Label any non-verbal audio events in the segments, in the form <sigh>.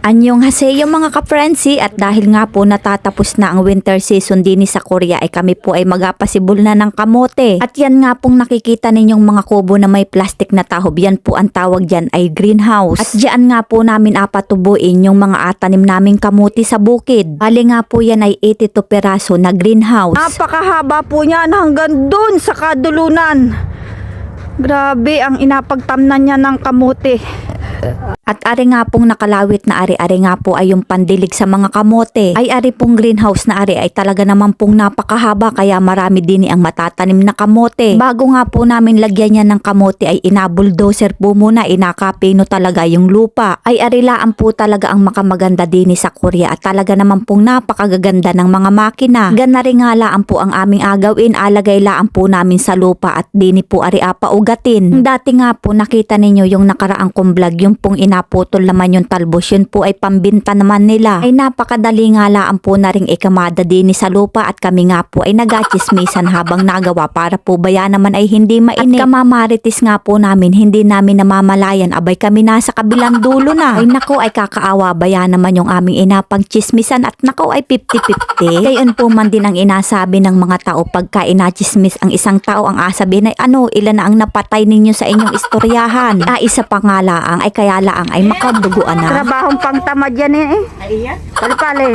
Anyong haseyo mga ka-frenzy at dahil nga po natatapos na ang winter season din sa Korea ay kami po ay magapasibol na ng kamote. At yan nga pong nakikita ninyong mga kubo na may plastic na tahob yan po ang tawag dyan ay greenhouse. At diyan nga po namin apatubuin yung mga atanim naming kamote sa bukid. Bali nga po yan ay 82 peraso na greenhouse. Napakahaba po niyan hanggang dun sa kadulunan. Grabe ang inapagtamnan niya ng kamote. At ari nga pong nakalawit na ari-ari nga po ay yung pandilig sa mga kamote. Ay ari pong greenhouse na ari ay talaga naman pong napakahaba kaya marami din ang matatanim na kamote. Bago nga po namin lagyan niya ng kamote ay inabuldoser po muna inakapino talaga yung lupa. Ay arilaan po talaga ang makamaganda din sa Korea at talaga naman pong napakagaganda ng mga makina. Gana rin nga laan po ang aming agawin alagay laan po namin sa lupa at dini po ari apa ugatin. Dati nga po nakita ninyo yung nakaraang kong vlog yung pong inaputol naman yung talbos yun po ay pambinta naman nila. Ay napakadali nga laan po na ring ikamada din sa lupa at kami nga po ay nagachismisan habang nagawa para po baya naman ay hindi mainit. At kamamaritis nga po namin hindi namin namamalayan abay kami nasa kabilang dulo na. Ay nako ay kakaawa baya naman yung aming inapang chismisan at nako ay 50-50. Gayon po man din ang inasabi ng mga tao pagka inachismis ang isang tao ang asabihin ay ano ilan na ang napatay ninyo sa inyong istoryahan. Ah, isa pa nga ay kaya laang ay makaduguan na. Trabahong pangtamad yan eh. Pali-pali.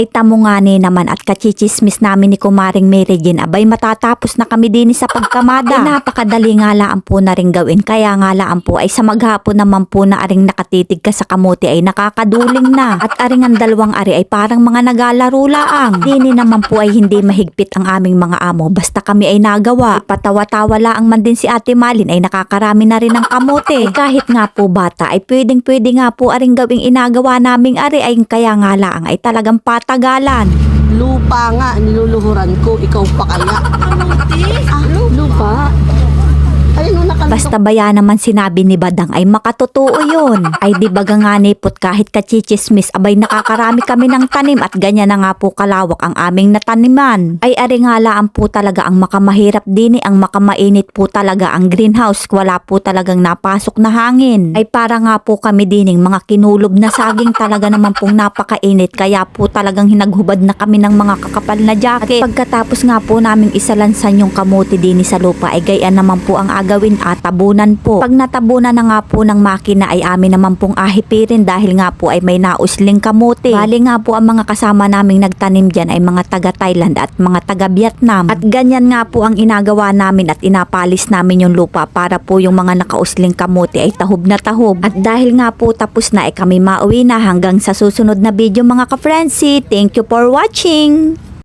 Ay tamo nga ni naman at kachichismis namin ni Kumaring Mary Jane abay matatapos na kami din sa pagkamada. Ay napakadali nga laan po na rin gawin kaya nga laan po ay sa maghapon naman po na aring nakatitig ka sa kamuti ay nakakaduling na. At aring ang dalawang ari ay parang mga nagalaro laang. Dini naman po ay hindi mahigpit ang aming mga amo basta kami ay nagawa. Patawa-tawa laang man din si Ate Malin ay nakakarami na rin ng kamote. Ay kahit nga po bata ay pwedeng pwede nga po aring gawing inagawa naming ari ay kaya nga laang ay talagang patagalan. Lupa nga, niluluhuran ko. Ikaw pa kaya? Ah, lupa? Nakalito. Basta baya naman sinabi ni Badang ay makatotoo yun. <laughs> Ay di baga nga nipot kahit kachichismis abay nakakarami kami ng tanim at ganyan na nga po kalawak ang aming nataniman. Ay ari nga laan po talaga ang makamahirap din ang makamainit po talaga ang greenhouse. Wala po talagang napasok na hangin. Ay para nga po kami dining mga kinulob na saging talaga naman pong napakainit kaya po talagang hinaghubad na kami ng mga kakapal na jacket. Pagkatapos nga po naming isalansan yung kamote din sa lupa ay gayaan naman po ang agawin at tabunan po. Pag natabunan na nga po ng makina ay amin naman pong ahipirin dahil nga po ay may nausling kamote. Bali nga po ang mga kasama naming nagtanim dyan ay mga taga Thailand at mga taga Vietnam. At ganyan nga po ang inagawa namin at inapalis namin yung lupa para po yung mga nakausling kamote ay tahob na tahob. At dahil nga po tapos na ay kami mauwi na hanggang sa susunod na video mga ka-frenzy. Thank you for watching!